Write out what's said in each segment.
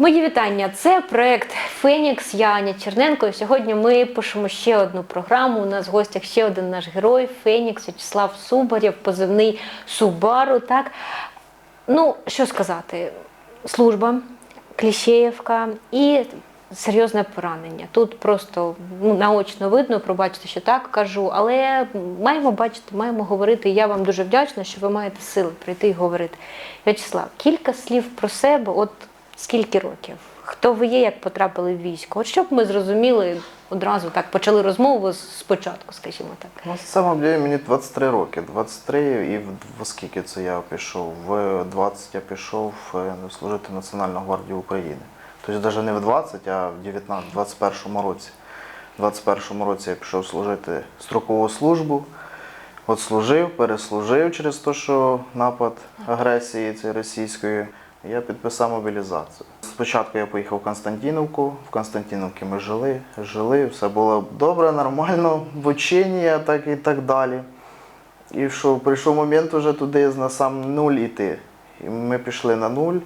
Мої вітання. Це проект Фенікс. Я Аня Черненко. І сьогодні ми пишемо ще одну програму. У нас в гостях ще один наш герой Фенікс В'ячеслав Субарєв, позивний Субару. Так ну що сказати, служба, Кліщеївка і серйозне поранення. Тут просто ну, наочно видно, пробачте, що так кажу, але маємо бачити, маємо говорити. Я вам дуже вдячна, що ви маєте сили прийти і говорити. В'ячеслав, кілька слів про себе. От скільки років? Хто ви є, як потрапили в військо? От щоб ми зрозуміли одразу так, почали розмову спочатку, скажімо так. Ну, самом деле мені 23 роки. 23 і в, скільки це я пішов? В 20 я пішов е, служити в Національну гвардію України. Тобто навіть не в 20, а в 19, 21 році. В 21 році я пішов служити строкову службу. От служив, переслужив через те, що напад агресії цієї російської. Я підписав мобілізацію. Спочатку я поїхав в Константинівку. В Константинівці ми жили, жили, все було добре, нормально, в ученні так і так далі. І що прийшов момент вже туди на сам нуль іти. І ми пішли на нуль.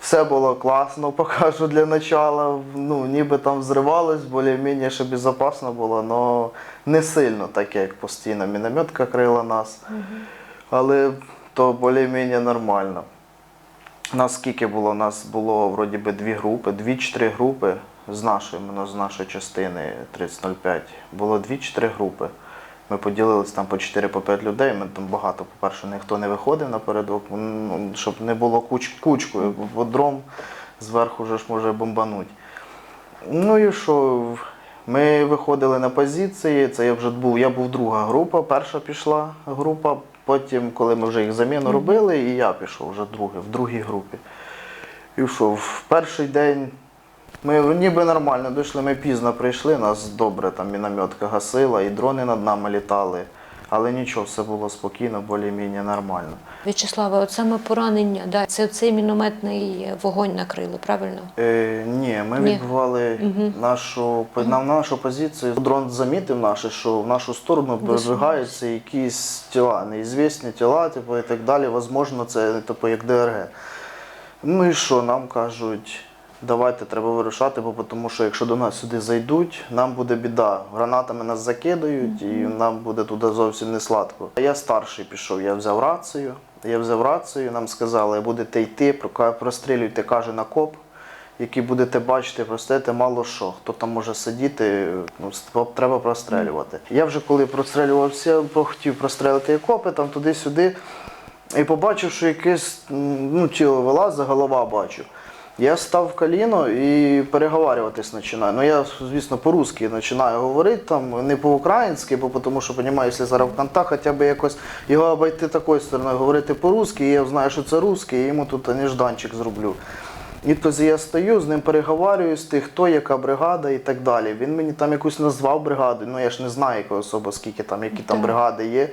Все було класно, покажу для начала. Ну, ніби там взривалось, більш-менш ще безпечно було, але не сильно, так як постійно мінометка крила нас. Але то більш-менш нормально. Нас скільки було? Нас було вроді би дві групи, дві чи три групи з нашої, іменно з нашої частини 3005. Було дві чи три групи. Ми поділились там по 4-5 людей. Ми там багато, по-перше, ніхто не виходив напередок, ну, щоб не було куч, кучкою, бо дром зверху вже ж може бомбануть. Ну і що? Ми виходили на позиції. Це я вже був, я був друга група, перша пішла група. Потім, коли ми вже їх заміну робили, і я пішов вже другий, в другій групі. І що, в перший день ми ніби нормально дійшли, ми пізно прийшли, нас добре там мінометка гасила, і дрони над нами літали. Але нічого, все було спокійно, більш-менш нормально. В'ячеславе, от саме поранення, да, це цей мінометний вогонь накрили, правильно? Е, ні, ми Ні. відбували нашу, на нашу позицію. Дрон замітив наше, що в нашу сторону передвигаються якісь тіла, неізвісні тіла, типу, і так далі. Возможно, це типу, як ДРГ. Ну і що, нам кажуть, давайте треба вирушати, бо тому що якщо до нас сюди зайдуть, нам буде біда. Гранатами нас закидають і нам буде туди зовсім не сладко. Я старший пішов, я взяв рацію. Я взяв рацію, нам сказали, будете йти, прострілюйте, каже, на коп, який будете бачити, простите мало що. Хто там може сидіти, ну, треба прострелювати. Я вже коли прострелювався, хотів прострелити копи там туди-сюди. І побачив, що якесь ну, тіло вилазить, голова бачу. Я став в коліно і переговарюватись починаю. Ну я, звісно, по-русски починаю говорити, там, не по-українськи, бо тому що розумію, якщо зараз в контакт хоча б якось його обійти такою стороною, говорити по-русски, і я знаю, що це русський, і йому тут нежданчик зроблю. І тоді я стою, з ним переговорююсь, ти хто, яка бригада і так далі. Він мені там якусь назвав бригаду, ну я ж не знаю, яка особа, скільки там, які там бригади є.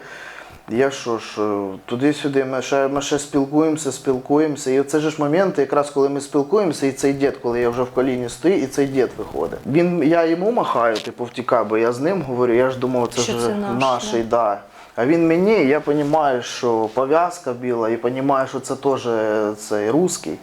Я що ж, е, туди-сюди ми ще, ми ще спілкуємося, спілкуємося. І це ж моменти, якраз коли ми спілкуємося, і цей дід, коли я вже в коліні стою, і цей дід виходить. Він, я йому махаю, типу, втікаю, бо я з ним говорю, я ж думав, це Що ж це наш, наший, да. А він мені, я розумію, що пов'язка біла, і розумію, що це теж е, цей русський.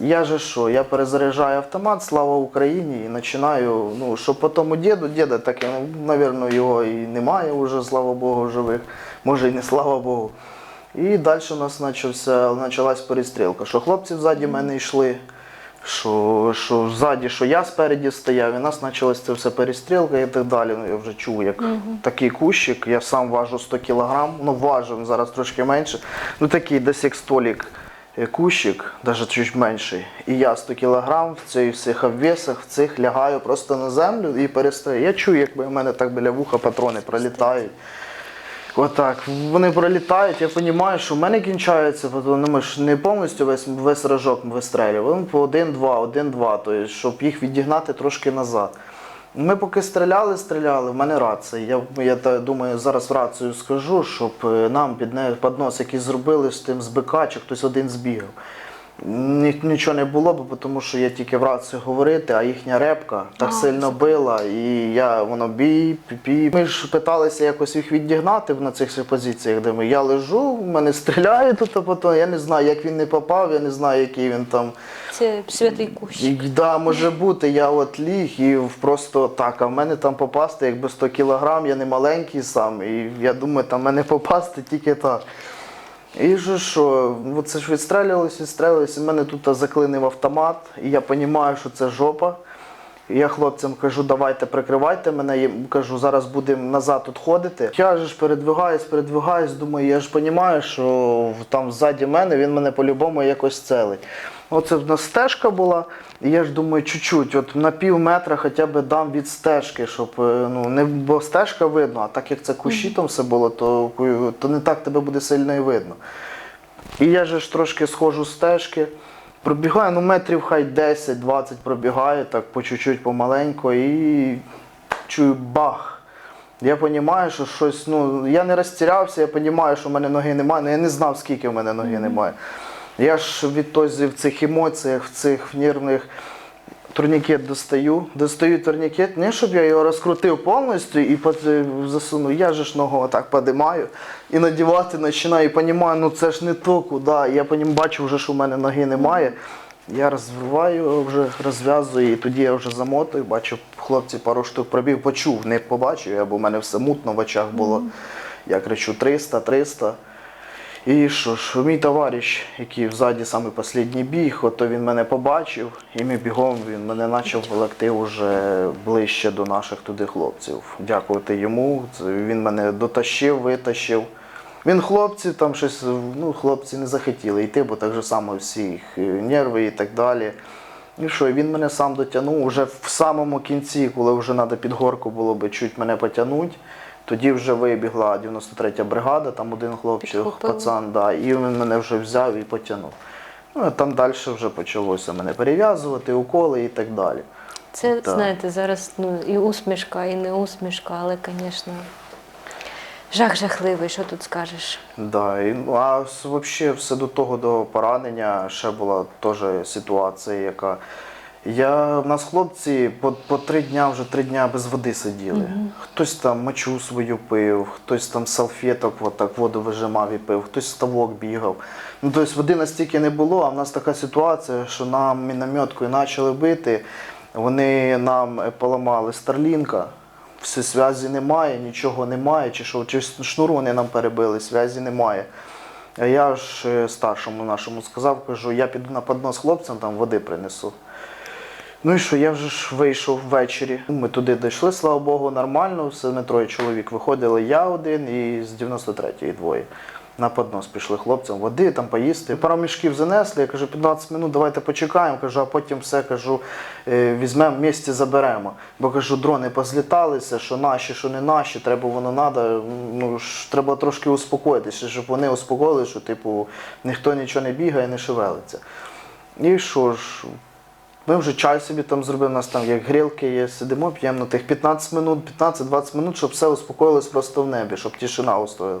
Я же що, я перезаряджаю автомат, слава Україні, і починаю, ну, що по тому діду, діда так, напевно, його і немає вже, слава Богу, живих, може і не слава Богу. І далі у нас почався, почалась перестрілка, що хлопці ззаді мене йшли, що, що ззаді, що я спереді стояв, і у нас почалася це все перестрілка і так далі. Ну, я вже чув, як такий кущик, я сам важу 100 кг, ну важу, зараз трошки менше, ну такий десь як столік кущик, навіть чуть менший. І я 100 кг в цих всіх обвесах, в цих лягаю просто на землю і перестаю. Я чую, якби в мене так біля вуха патрони пролітають. Отак. Вони пролітають, я розумію, що в мене кінчається, ну, ми ж не повністю весь, весь рожок вистрелюємо. По один-два, один-два, тобто, щоб їх відігнати трошки назад. Ми поки стріляли, стріляли, в мене рація. Я, я та- думаю, зараз рацію скажу, щоб е, нам під, не- під нос якийсь зробили з тим з БК, чи хтось один збігав. Ні, нічого не було, бо тому що я тільки в рацію говорити, а їхня репка так А, сильно била, і я воно бій, пі. Ми ж питалися якось їх відігнати на цих позиціях, де ми. Я лежу, в мене стріляє тут, а потім я не знаю, як він не попав, я не знаю, який він там. Це святий кущ. Да, може бути, я от ліг і просто так, а в мене там попасти, якби 100 кілограм, я не маленький сам, і я думаю, там мене попасти тільки так. І що що, це ж відстрілювалося, відстрілювалося, і мене тут заклинив автомат, і я розумію, що це жопа. Я хлопцям кажу, давайте прикривайте мене. Я кажу, зараз будемо назад тут ходити. Я ж передвигаюсь, передвигаюсь, думаю, я ж розумію, що там ззаді мене він мене по-любому якось целить. Оце в нас стежка була, і я ж думаю, чуть-чуть, от на пів метра хоча б дам від стежки, щоб е, ну не бо стежка видно, а так як це кущі там все було, то, то не так тебе буде сильно і видно. І я же ж трошки схожу з стежки. Пробігаю, ну метрів хай 10-20 пробігаю, так по чуть-чуть помаленько і чую бах. Я розумію, що щось, ну, я не розтірявся, я розумію, що в мене ноги немає, але я не знав, скільки в мене ноги немає. Я ж відтоді в цих емоціях, в цих нервних турнікет достаю. Достаю турнікет, не щоб я його розкрутив повністю і засунув. Я же ж ногу отак подимаю і надівати починаю, і розумію, ну це ж не то, куди. Я бачу вже, що в мене ноги немає. Я розриваю, його вже розв'язую, і тоді я вже замотую, бачу, хлопці пару штук пробіг, почув, не побачив, я, бо в мене все мутно в очах було. Я кричу 300, 300. І що ж, мій товариш, який взаді саме останній біг, от то він мене побачив, і ми бігом він мене почав волокти вже ближче до наших туди хлопців. Дякувати йому. Він мене дотащив, витащив. Він хлопці там щось, ну, хлопці не захотіли йти, бо так же само всі їх нерви і так далі. І що, він мене сам дотягнув уже в самому кінці, коли вже треба під горку було би чуть мене потягнути. Тоді вже вибігла 93-я бригада, там один хлопчик, Підхопили. пацан, да, і він мене вже взяв і потягнув. Ну, там далі вже почалося мене перев'язувати, уколи і так далі. Це, Так. знаєте, зараз ну, і усмішка, і не усмішка, але, звісно, жах жахливий, що тут скажеш. Да, і, ну, а взагалі все до того, до поранення ще була теж ситуація, яка. Я, в нас хлопці по, по три дня вже три дня без води сиділи. Хтось там мочу свою пив, хтось там салфеток от так воду вижимав і пив, хтось ставок бігав. Ну, тобто води настільки не було, а в нас така ситуація, що нам мінометкою почали бити, вони нам е, поламали старлінка. Все, зв'язі немає, нічого немає, чи що, чи шнуру вони нам перебили, зв'язі немає. А я ж е, старшому нашому сказав, кажу, я піду на поднос хлопцям, там води принесу. Ну і що, я вже ж вийшов ввечері. Ми туди дійшли, слава Богу, нормально. Все ми троє чоловік виходили, я один і з 93-ї двоє. На поднос пішли хлопцям води, там поїсти. Пару мішків занесли, я кажу, 15 минут, давайте почекаємо, кажу, а потім все кажу, е, візьмемо в місті, заберемо. Бо кажу, дрони позліталися, що наші, що не наші, треба воно надо. Ну ж треба трошки успокоїтися, щоб вони успокоїли, що типу ніхто нічого не бігає, не шевелиться. І що ж, ми вже чай собі там зробили, у нас там як грілки є, сидимо, п'ємо на тих 15 минут, 15-20 минут, щоб все успокоїлось просто в небі, щоб тишина устояла.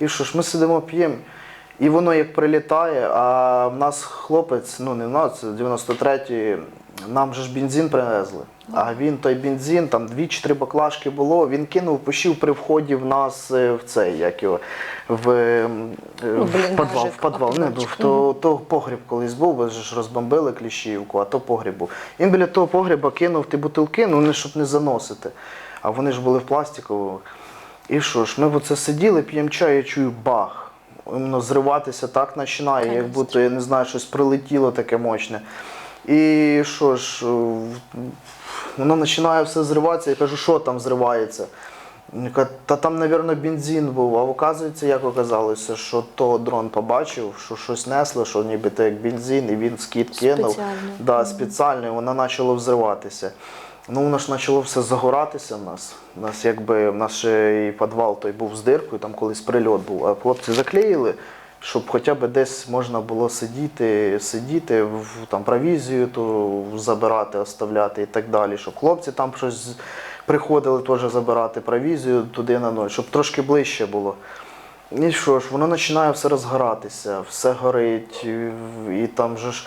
І що ж, ми сидимо, п'ємо, і воно як прилітає, а в нас хлопець, ну не в нас, це 93-й, нам же ж бензин привезли. А він той бензин, там дві чи три баклажки було, він кинув, пощів при вході в нас е, в цей, як його, в, е, Ну, в підвал, в підвал. Не, в то, то погріб колись був, бо ж розбомбили Кліщівку, а то погріб був. Він біля того погреба кинув ті бутилки, ну не щоб не заносити. А вони ж були в пластиковому. І що ж, ми оце сиділи, п'ємо чай, я чую бах. Воно зриватися так починає, як будто, я не знаю, щось прилетіло таке мощне. І що ж, воно починає все зриватися, я кажу, що там зривається. Та там, мабуть, бензин був. А оказується, як оказалося, що то дрон побачив, що щось несло, що нібито як бензин, і він скид кинув. Спеціально. Да, спеціально, і воно почало взриватися. Ну, воно ж почало все загоратися в нас. У нас якби в нас і підвал той був з диркою, там колись прильот був. А хлопці заклеїли, щоб хоча б десь можна було сидіти, сидіти, там провізію ту забирати, оставляти і так далі. Щоб хлопці там щось приходили теж забирати провізію туди на ноль, щоб трошки ближче було. І що ж, воно починає все розгоратися, все горить, і, там же ж.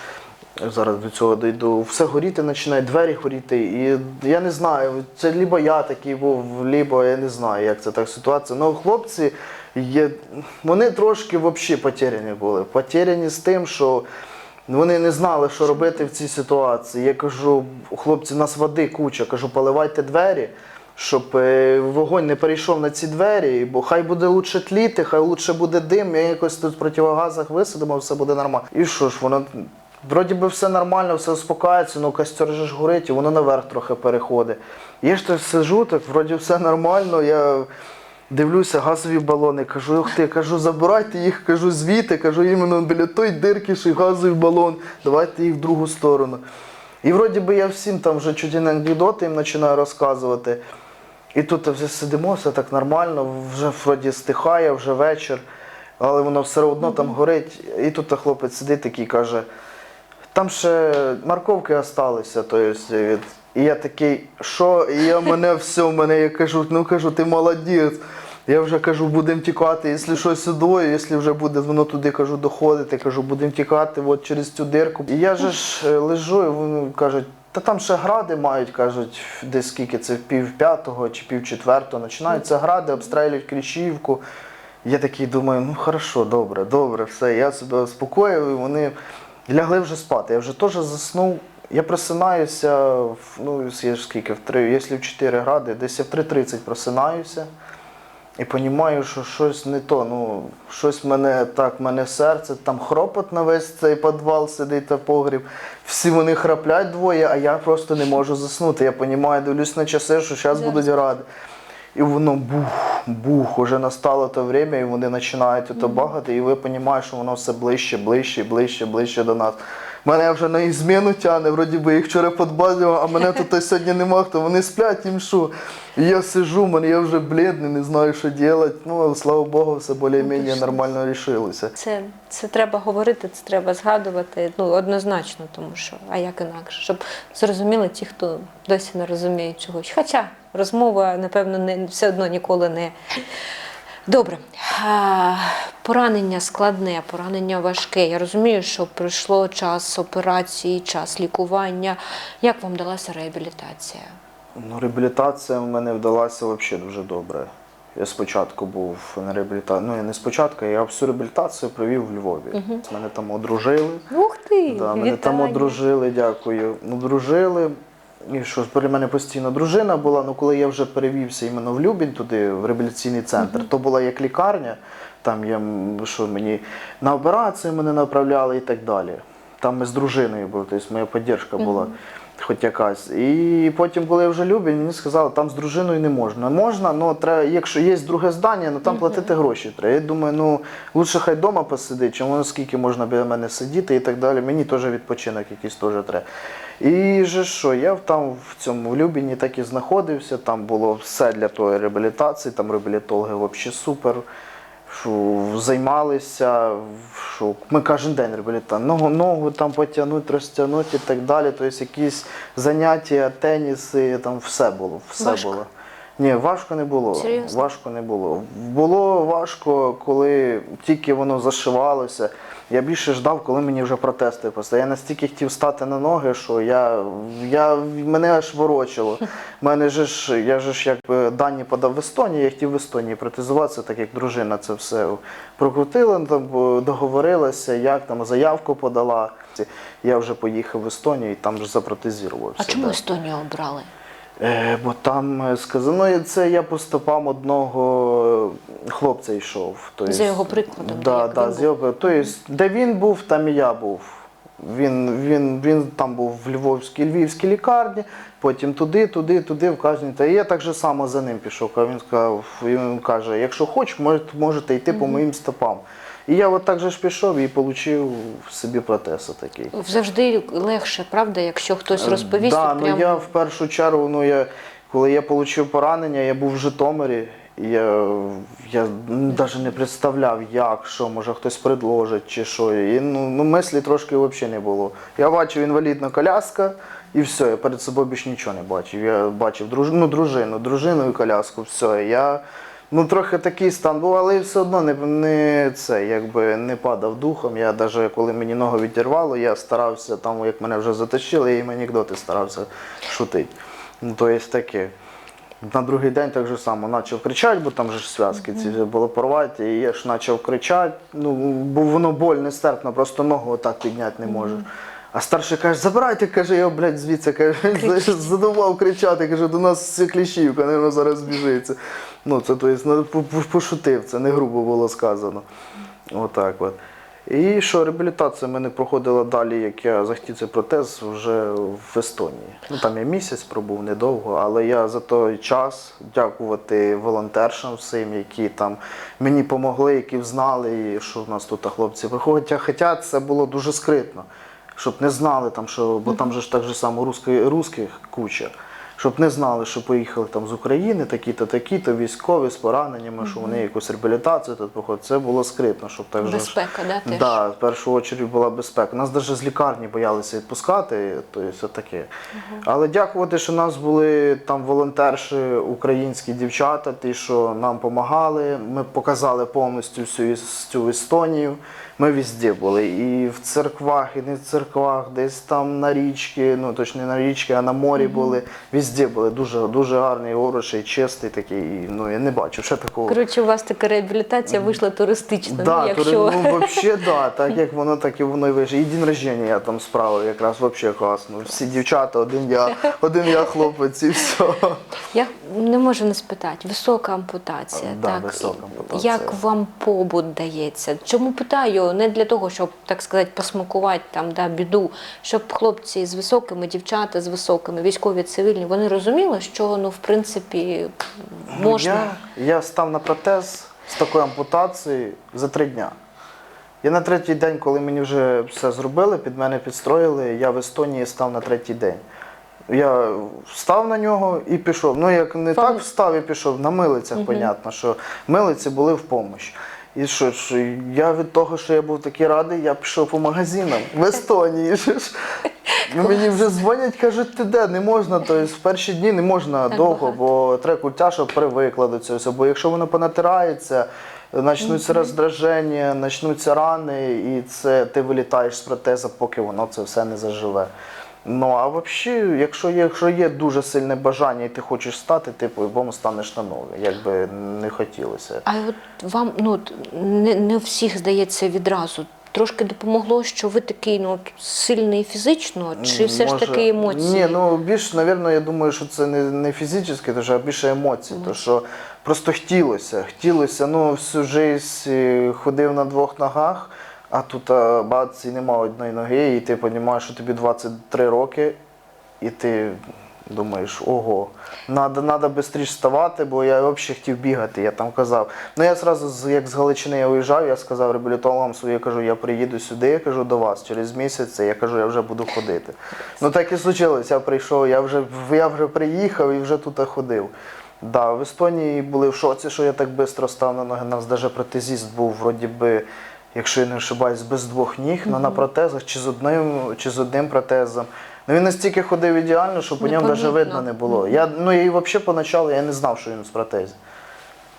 Зараз до цього дійду. Все горіти починає, двері горіти. І я не знаю, це либо я такий був, либо я не знаю, як це так ситуація. Ну, хлопці є, вони трошки взагалі потеряні були. Потеряні з тим, що вони не знали, що робити в цій ситуації. Я кажу, хлопці, у нас води куча. Кажу, поливайте двері, щоб е, вогонь не перейшов на ці двері, бо хай буде лучше тліти, хай лучше буде дим, ми якось тут в противогазах висадимо, все буде нормально. І що ж, воно. Вроді би все нормально, все успокається, ну костер же ж горить, і воно наверх трохи переходить. Я ж так сижу, так вроді все нормально. Я дивлюся, газові балони, кажу, ух ти, кажу, забирайте їх, кажу, звідти, кажу, іменно біля той дирки, що газовий балон, давайте їх в другу сторону. І вроді би я всім там вже чуть не анекдоти їм починаю розказувати. І тут вже сидимо, все так нормально, вже вроді стихає, вже вечір, але воно все одно там горить. І тут хлопець сидить такий каже, там ще морковки осталися, то есть, від... і я такий, що? І я мене все, мене я кажу, ну кажу, ти молодець. Я вже кажу, будемо тікати, якщо щось сюди, якщо вже буде воно туди кажу, доходити, кажу, будемо тікати от через цю дирку. І я же ж е, лежу, і вони кажуть, та там ще гради мають, кажуть, десь скільки це пів п'ятого чи пів четвертого. Починаються гради, обстрілюють Кліщівку. Я такий думаю, ну хорошо, добре, добре, все. Я себе успокоїв, і вони лягли вже спати. Я вже теж заснув. Я просинаюся, в- ну, я ж скільки, в 3, якщо в 4 гради, десь я в 3.30 просинаюся і розумію, що щось не то. Ну, щось мене так, мене серце, там хропот на весь цей підвал сидить та погріб. Всі вони храплять двоє, а я просто не можу заснути. Я розумію, дивлюсь на часи, що зараз будуть гради. І воно бух, бух, уже настало те время, і вони починають ото багати, і ви розумієте, що воно все ближче, ближче, ближче, ближче до нас. Мене вже на зміну тягне, вроді би їх вчора підбадив, а мене тут сьогодні нема, хто вони сплять, їм що. І я сижу, мене я вже блідний, не знаю, що робити. Ну, слава Богу, все більш-менш нормально рішилося. Це, це треба говорити, це треба згадувати. Ну, однозначно, тому що, а як інакше, щоб зрозуміли ті, хто досі не розуміє чогось. Хоча розмова, напевно, не, все одно ніколи не. Добре. Поранення складне, поранення важке. Я розумію, що пройшло час операції, час лікування. Як вам далася реабілітація? Ну, реабілітація в мене вдалася взагалі дуже добре. Я спочатку був на реабілітації, ну я не спочатку, я всю реабілітацію провів в Львові. Мене там одружили. Ух ти! Да, мене там одружили, дякую. Одружили. І що ж, при мене постійно дружина була, ну коли я вже перевівся іменно в Любінь туди, в реабілітаційний центр, то була як лікарня, там я що мені на операції мене направляли і так далі. Там ми з дружиною були, тобто моя підтримка була хоч якась. І потім, коли я вже Любінь, мені сказали, там з дружиною не можна. Можна, але треба, якщо є друге здання, ну там платити гроші треба. Я думаю, ну лучше хай вдома посидить, воно скільки можна біля мене сидіти і так далі. Мені теж відпочинок якийсь теж треба. І же що, я там в цьому в Любіні так і знаходився, там було все для тої реабілітації, там реабілітологи взагалі супер. Що займалися, що ми кожен день робили там ногу, ногу там потягнути, розтягнути і так далі. Тобто якісь заняття, теніси, там все було. Все Важко? було. Ні, важко не було. Серйозно? Важко не було. Було важко, коли тільки воно зашивалося. Я більше ждав, коли мені вже протести поставили. Я настільки хотів стати на ноги, що я, я мене аж ворочило. Мене же ж, я же ж якби дані подав в Естонії, я хотів в Естонії протезуватися, так як дружина це все прокрутила, там договорилася, як там заявку подала. Я вже поїхав в Естонію і там вже запротезувався. А чому да. Естонію обрали? Е, бо там е, сказано, ну, це я по стопам одного е, хлопця йшов. Тобто, За його прикладом, Да, да, з його, тобто, де він був, там і я був. Він, він, він там був в Львовській, Львівській лікарні, потім туди, туди, туди, в кожній. Та я так же само за ним пішов. А Він сказав, він каже, якщо хочеш, можете, можете йти по моїм стопам. І я от так же ж пішов і отримав собі протез такий. Завжди легше, правда, якщо хтось розповість. Да, от ну я в першу чергу, ну я коли я отримав поранення, я був в Житомирі. Я, я навіть не представляв, як, що, може хтось предложить чи що. І, ну, ну, мислі трошки взагалі не було. Я бачив інвалідна коляска і все, я перед собою більше нічого не бачив. Я бачив друж, ну, дружину, дружину і коляску, все. Я Ну, трохи такий стан був, але все одно не, не це, якби не падав духом. Я навіть коли мені ногу відірвало, я старався, там, як мене вже затащили, я їм анекдоти старався шутити. Ну, то є таке. На другий день так же само почав кричати, бо там же ж зв'язки ці були порваті, і я ж почав кричати. Ну, бо воно боль нестерпно, просто ногу отак підняти не можеш. А старший каже, забирайте, каже, його, блядь, звідси, каже, задував кричати, каже, до нас кліщівка, наверное, зараз збіжиться. Ну, це то есть, ну, по- по- пошутив, це не грубо було сказано. Отак от. І що реабілітація мене проходила далі, як я захотів цей протез вже в Естонії. Ну там я місяць пробув недовго, але я за той час дякувати волонтершам всім, які там мені допомогли, які знали, що в нас тут хлопці виходять. Хоча це було дуже скритно, щоб не знали там, що бо там же ж так же само русських куча. Щоб не знали, що поїхали там з України, такі-то, такі-то, військові з пораненнями, що вони якусь реабілітацію тут проходять. Це було скритно, щоб так же Безпека, да, теж? Да, в першу чергу була безпека. Нас навіть з лікарні боялися відпускати, то все таке. Але дякувати, що нас були там волонтерші, українські дівчата, ті, що нам допомагали. Ми показали повністю всю цю Естонію. Ми везде були. І в церквах, і не в церквах, десь там на річці, ну точно не на річці, а на морі були. Везде були дуже, дуже гарний хороший, чистий такий. І, ну я не бачив ще такого. Коротше, у вас така реабілітація вийшла туристична. Да, ну, якщо... тури- ну вообще да, так як воно, так і воно і вийшло. І день рождення я там справив, якраз вообще класно. Всі дівчата, один я, один я хлопець і все. Я не можу не спитати. Висока ампутація. Да, так. висока ампутація. Як вам побут дається? Чому питаю? Не для того, щоб, так сказати, посмакувати там, да, біду, щоб хлопці з високими, дівчата з високими, військові, цивільні, вони розуміли, що ну, в принципі, можна. Я, я став на протез з такою ампутацією за три дня. Я на третій день, коли мені вже все зробили, під мене підстроїли, я в Естонії став на третій день. Я встав на нього і пішов. Ну, як не Вам- так встав і пішов, на милицях, понятно, що милиці були в помощь. І що ж, я від того, що я був такий радий, я пішов по магазинам в Естонії. Ну, мені вже дзвонять, кажуть, ти де, не можна, тобто в перші дні не можна довго, бо треба куття, щоб привикла до цього. Бо якщо воно понатирається, почнуться роздраження, почнуться рани, і це ти вилітаєш з протеза, поки воно це все не заживе. Ну а взагалі, якщо є, якщо є дуже сильне бажання і ти хочеш стати, ти по-любому станеш на ноги, як би не хотілося. А от вам ну, не, не всіх здається відразу. Трошки допомогло, що ви такий ну, сильний фізично, чи все ж таки емоції? Ні, ну більш, напевно, я думаю, що це не, не що, а більше емоцій. То що просто хотілося. Хотілося, ну, всю життя е, ходив на двох ногах, а тут а, бац, і нема одної ноги, і ти розумієш, що тобі 23 роки, і ти думаєш, ого, надо, надо швидше вставати, бо я взагалі хотів бігати, я там казав. Ну я зразу, як з Галичини я уїжджав, я сказав реабілітологам своїм, я кажу, я приїду сюди, я кажу до вас через місяць, я кажу, я вже буду ходити. Ну так і случилось, я прийшов, я вже, я вже приїхав і вже тут ходив. Да, в Естонії були в шоці, що я так швидко став на ноги. У нас навіть протезіст був, вроді би, якщо я не ошибаюсь, без двох ніг, але на протезах чи з одним, чи з одним протезом. Ну він настільки ходив ідеально, що по ньому навіть видно не було. Я, ну і взагалі поначалу я не знав, що він з протезів.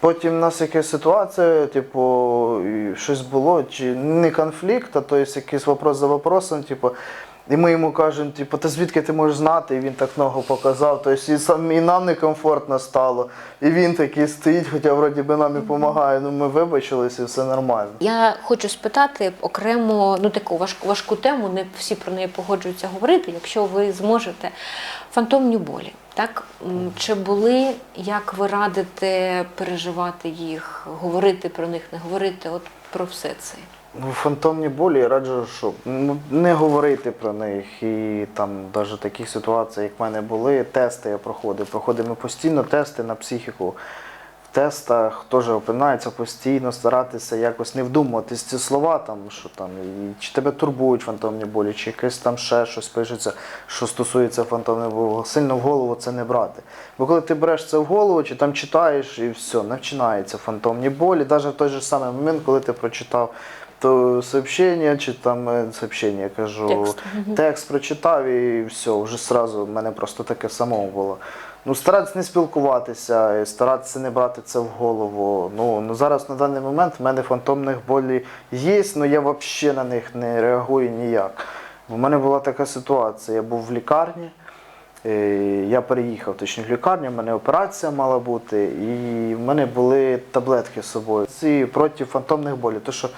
Потім в нас якась ситуація, типу, щось було, чи не конфлікт, а то є якийсь вопрос за вопросом, типу, і ми йому кажемо, типу, та звідки ти можеш знати? І він так ногу показав. Тобто і, сам, і нам некомфортно стало. І він такий стоїть, хоча вроді би нам і допомагає. Ну ми вибачилися, все нормально. Я хочу спитати окремо ну таку важку, важку тему. Не всі про неї погоджуються говорити. Якщо ви зможете, фантомні болі. Так чи були, як ви радите переживати їх, говорити про них, не говорити? От про все це. Ну, фантомні болі я раджу, щоб ну, не говорити про них. І там навіть такі ситуації, як в мене були, тести я проходив. Проходимо постійно тести на психіку. В тестах теж опинається постійно старатися якось не вдумуватись ці слова, там, що там, чи тебе турбують фантомні болі, чи якесь там ще щось пишеться, що стосується фантомних болі. Сильно в голову це не брати. Бо коли ти береш це в голову, чи там читаєш, і все, починаються фантомні болі. Навіть в той же самий момент, коли ти прочитав то сообщення, чи там е, сообщення, я кажу, Текст. текст прочитав і все, вже сразу в мене просто таке самого було. Ну, старатися не спілкуватися, старатися не брати це в голову. Ну, ну зараз на даний момент в мене фантомних болі є, але я взагалі на них не реагую ніяк. У мене була така ситуація. Я був в лікарні, е, я переїхав точніше в лікарню, в мене операція мала бути, і в мене були таблетки з собою. Ці проти фантомних болів. То, що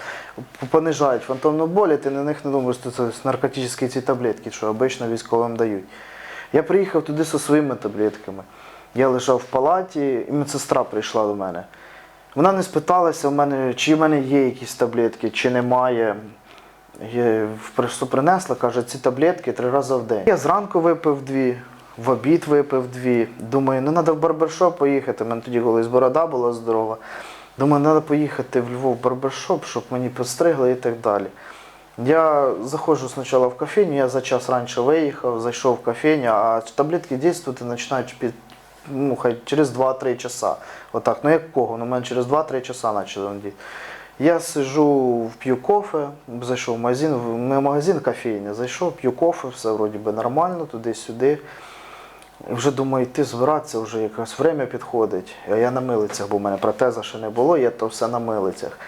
понижають фантомну болі, ти на них не думаєш, що це наркотичні ці таблетки, що обично військовим дають. Я приїхав туди зі своїми таблетками. Я лежав в палаті, і медсестра прийшла до мене. Вона не спиталася в мене, чи в мене є якісь таблетки, чи немає. Я принесла, каже, ці таблетки три рази в день. Я зранку випив дві, в обід випив дві. Думаю, ну треба в барбершоп поїхати. У мене тоді колись борода була здорова. Думаю, треба поїхати в Львов в барбершоп, щоб мені підстригли і так далі. Я заходжу спочатку в кофейню, я за час раніше виїхав, зайшов в кофейню, а таблетки дійствувати починають під, ну, хай через 2-3 часа. Отак, ну як кого? Ну, мене через 2-3 часа почали діяти. Я сижу, п'ю кофе, зайшов в магазин, не магазин кофейня, зайшов, п'ю кофе, все вроді би нормально, туди-сюди. Вже думаю, йти збиратися, вже якраз время підходить. А я на милицях, бо в мене протеза ще не було, я то все на милицях.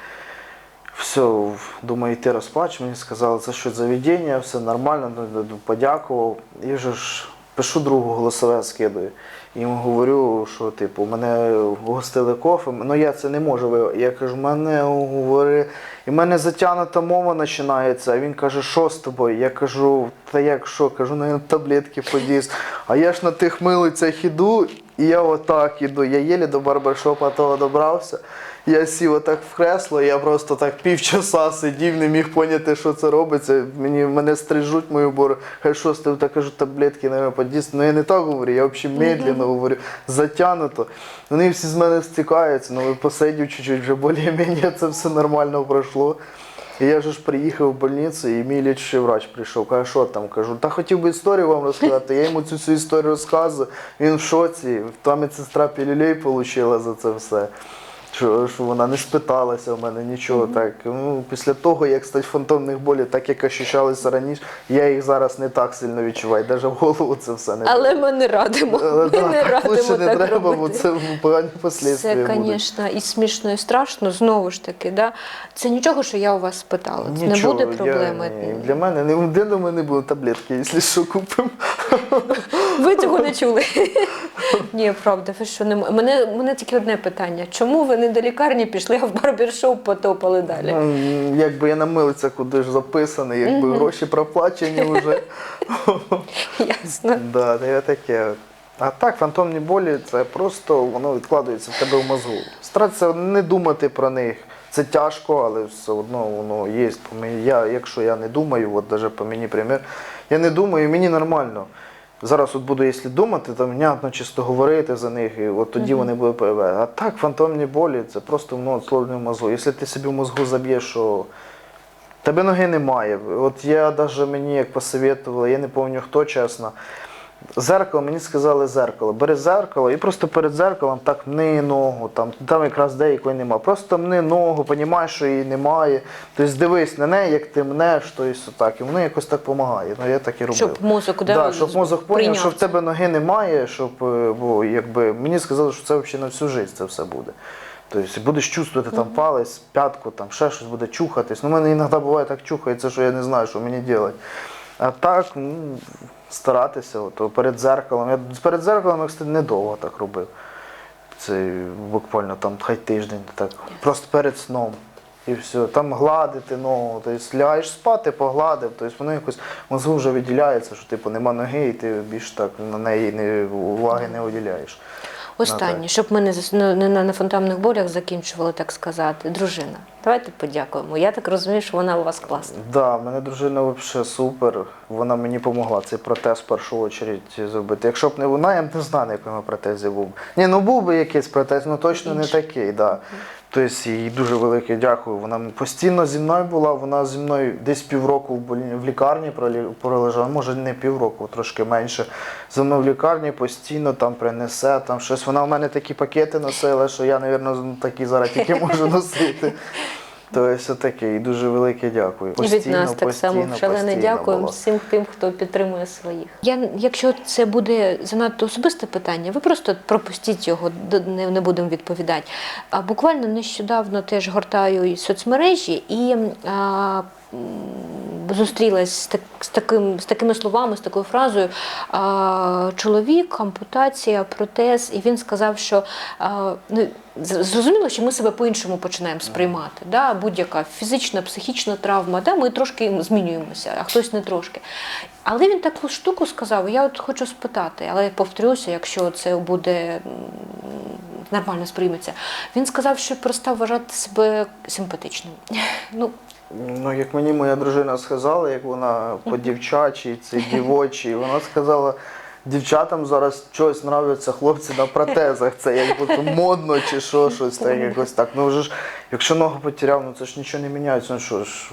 Все, думаю, йти розплач. Мені сказали, це що заведення, все нормально, ну, ну, подякував. І вже ж пишу другу голосове, скидаю. Йому говорю, що типу, мене гостили кофе, ну я це не можу. Я кажу, мене говори. І в мене затягнута мова починається. А він каже, що з тобою? Я кажу, та як що? Кажу, ну таблетки подіс. А я ж на тих милицях іду, і я отак іду. Я єлі до барбершопа того добрався. Я сів отак в кресло, я просто так півчаса сидів, не міг поняти, що це робиться. Мені мене стрижуть мою бору. Хай що тебе так кажу, таблетки не подіс. Ну я не так говорю, я взагалі медленно говорю, затягнуто. Вони всі з мене стікаються, ну посидів чуть-чуть, вже більш-менш це все нормально пройшло. Я же ж приїхав в больницю, і мій лічий врач прийшов. Каже, що там? Кажу, та хотів би історію вам розказати. Я йому цю всю історію розказую. Він в шоці. Та медсестра пілюлей отримала за це все. Що, що вона не спиталася в мене нічого. Так. Ну, після того, як стать фантомних болів, так як ощущалися раніше, я їх зараз не так сильно відчуваю. Навіть в голову це все не Але ми не радимо. Але, Ми да, не так радимо лучше не так треба, бо це погані послідствия Це, звісно, і смішно, і страшно, знову ж таки. Да? Це нічого, що я у вас спитала. Це не Нічого, буде я- проблеми. ні, для мене не де до мене будуть таблетки, якщо що купимо. Ви цього не чули. Ні, правда, ви що не мене, мене тільки одне питання. Чому ви не до лікарні пішли, а в барбершоп потопали далі? Ну, якби я на милицях куди ж записаний, якби гроші проплачені вже. Ясно. да, та таке. А так, фантомні болі це просто воно відкладається в тебе в мозгу. Старатися не думати про них. Це тяжко, але все одно воно є. Я, якщо я не думаю, от навіть по мені примір, я не думаю, мені нормально. Зараз от буду, якщо думати, то внятно чисто говорити за них, і от тоді вони будуть появляти. А так, фантомні болі це просто ну, словно в мозгу. Якщо ти собі в мозгу заб'єш, що Тебе ноги немає. От я навіть мені як посоветували, я не пам'ятаю хто чесно. Зеркало, мені сказали зеркало. Бери зеркало і просто перед зеркалом так мни ногу, там, там якраз деякої немає. Просто мни ногу, розумієш, що її немає. Тобто дивись на неї, як ти мнеш, то і так. І воно якось так допомагає. Ну я так і робив. Щоб мозок, да, да, щоб мозок поняв, що в тебе ноги немає, щоб е, бо якби мені сказали, що це взагалі на всю життя це все буде. Тобто будеш чувствувати там палець, п'ятку, там ще щось буде чухатись. Ну, мене іноді буває так чухається, що я не знаю, що мені робити. А так, ну, старатися, от, перед зеркалом. Я перед зеркалом я, недовго так робив. Це буквально там хай тиждень, так. Просто перед сном. І все. Там гладити ногу, тобто лягаєш спати, погладив, тобто воно якось мозгу вже виділяється, що типу нема ноги, і ти більш так на неї не, уваги не виділяєш. Останнє, щоб ми не, зас- не, не на фонтанних болях закінчували, так сказати. Дружина. Давайте подякуємо. Я так розумію, що вона у вас класна. Да, в мене дружина взагалі супер. Вона мені допомогла цей протез в першу чергу зробити. Якщо б не вона, я б не знав, на якому протезі був. Ні, ну був би якийсь протез, ну точно не Інший. такий. Да. Тобто їй дуже велике дякую. Вона постійно зі мною була, вона зі мною десь півроку в, лікарні пролежала, може не півроку, трошки менше. Зі мною в лікарні постійно там принесе, там щось. Вона в мене такі пакети носила, що я, мабуть, такі зараз тільки можу носити. То все таке, і дуже велике дякую. І від нас так само шалене постійно дякуємо всім тим, хто підтримує своїх. Я, якщо це буде занадто особисте питання, ви просто пропустіть його, не, не будемо відповідати. А буквально нещодавно теж гортаю і соцмережі і а, зустрілась з, так, з, таким, з такими словами, з такою фразою а, чоловік, ампутація, протез, і він сказав, що а, ну, зрозуміло, що ми себе по-іншому починаємо сприймати. Да? Будь-яка фізична, психічна травма, да? ми трошки змінюємося, а хтось не трошки. Але він таку штуку сказав, я от хочу спитати, але я повторюся, якщо це буде нормально сприйметься. Він сказав, що перестав вважати себе симпатичним. Ну, Ну, як мені моя дружина сказала, як вона по дівчачій, це дівочій, вона сказала, дівчатам зараз щось нравиться хлопці на протезах. Це якби то модно чи що, щось так, якось так. Ну вже ж, якщо ногу потеряв, ну це ж нічого не міняється. Ну що ж,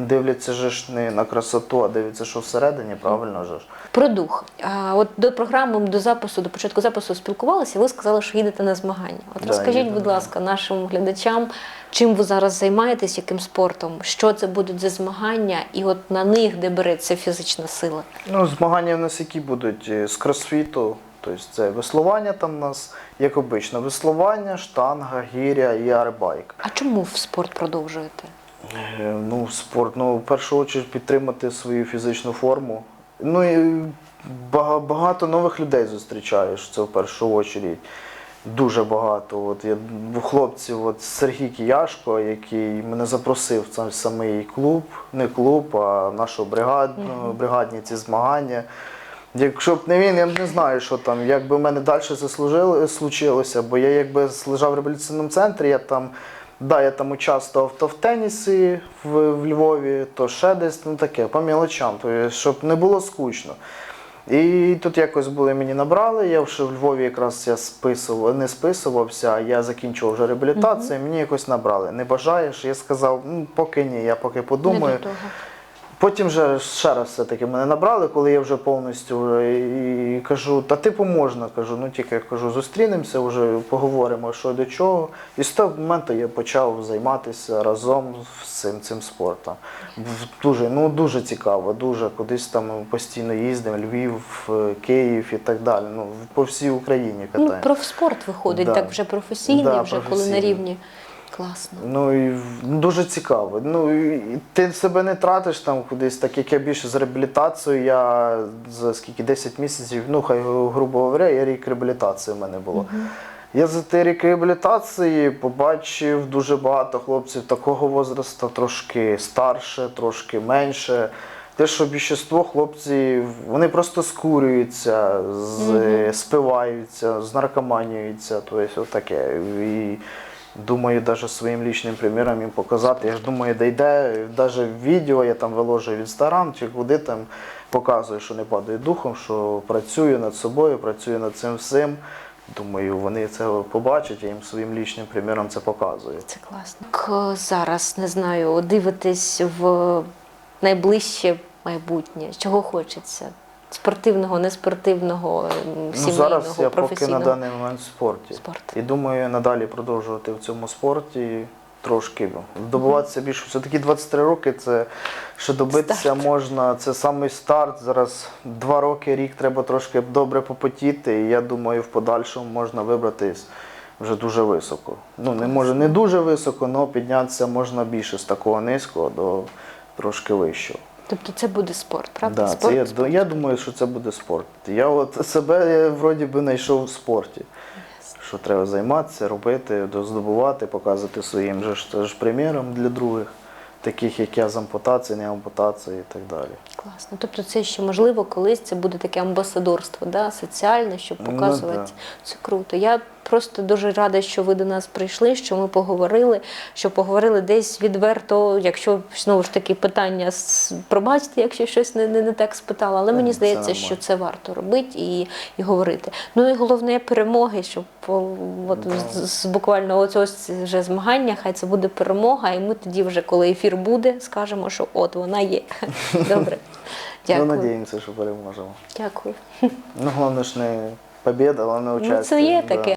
дивляться же ж не на красоту, а дивляться, що всередині, правильно же ж. Про дух. А, от до програми, до запису, до початку запису спілкувалися, ви сказали, що їдете на змагання. От Да, розкажіть, будь да. ласка, нашим глядачам, чим ви зараз займаєтесь, яким спортом, що це будуть за змагання, і от на них, де береться фізична сила. Ну, змагання в нас які будуть Е, з кросфіту, тобто це веслування там у нас, як обично, веслування, штанга, гіря і арбайк. А чому в спорт продовжуєте? Е, Ну, спорт, ну, в першу чергу підтримати свою фізичну форму. Ну і багато нових людей зустрічаєш, це в першу чергу. Дуже багато. От я хлопців, от Сергій Кияшко, який мене запросив в цей самий клуб, не клуб, а нашу бригадну, бригадні ці змагання. Якщо б не він, я б не знаю, що там, як би в мене далі це служило, случилося, бо я якби лежав в реабілітаційному центрі, я там, да, я там участвував то в тенісі в, в Львові, то ще десь, ну таке, по мілочам, то щоб не було скучно. І тут якось були мені набрали. Я вже в Львові якраз я списував, не списувався, я закінчував вже реабілітацію. Мені якось набрали. Не бажаєш? Я сказав, ну поки ні, я поки подумаю. Не. Потім вже ще раз все-таки мене набрали, коли я вже повністю і кажу, та типу можна, кажу, ну тільки кажу, зустрінемося, вже поговоримо, що до чого. І з того моменту я почав займатися разом з цим, цим спортом. Дуже, ну, дуже цікаво, дуже кудись там постійно їздимо, Львів, е, Київ і так далі. Ну, по всій Україні Ну, катаємо. профспорт виходить, Да. так вже професійний, Да, вже коли на рівні. Класно. Ну і ну, дуже цікаво. Ну і ти себе не тратиш там кудись, так як я більше з реабілітацією. Я за скільки 10 місяців, ну хай грубо говоря, я рік реабілітації в мене було. Я за той рік реабілітації побачив дуже багато хлопців такого возрасту, трошки старше, трошки менше. Те, що більшість хлопців, вони просто скурюються, з, спиваються, знаркоманюються, тобто отаке. І думаю, навіть своїм лічним приміром їм показати. Я ж думаю, де йде, навіть відео я там виложую в інстаграм чи куди там показую, що не падаю духом, що працюю над собою, працюю над цим всім. Думаю, вони це побачать, я їм своїм лічним приміром це показую. Це класно. К зараз не знаю, дивитесь в найближче майбутнє. Чого хочеться? Спортивного, неспортивного, м, Ну, сімейного, зараз я поки на даний момент в спорті. спорт. І думаю, надалі продовжувати в цьому спорті трошки добуватися більше. Все-таки 23 роки це ще добитися Старт. можна. Це самий старт. Зараз два роки, рік треба трошки добре попотіти. І я думаю, в подальшому можна вибратись вже дуже високо. Ну, не може не дуже високо, але піднятися можна більше з такого низького до трошки вищого. Тобто це буде спорт, правда? Да, спорт, це я, спорт. я думаю, що це буде спорт. Я от себе я, вроді би знайшов в спорті. Що треба займатися, робити, здобувати, показувати своїм же ж, ж приміром для других, таких як я з ампутації, не ампутації і так далі. Класно. Тобто це ще можливо колись це буде таке амбасадорство, да? соціальне, щоб Ну, показувати. да. Це круто. Я просто дуже рада, що ви до нас прийшли, що ми поговорили, що поговорили десь відверто, якщо знову ж таки питання пробачте, якщо щось не, не, не так спитала. Але мені здається, що це варто робити і, і говорити. Ну і головне перемоги, щоб от, з, з буквально ось ось вже змагання, хай це буде перемога, і ми тоді вже, коли ефір буде, скажемо, що от вона є. Добре. Ну, Дякую. надіємося, що переможемо. Дякую. Ну, головне ж не побіда, головне Ну, участь. це є таке,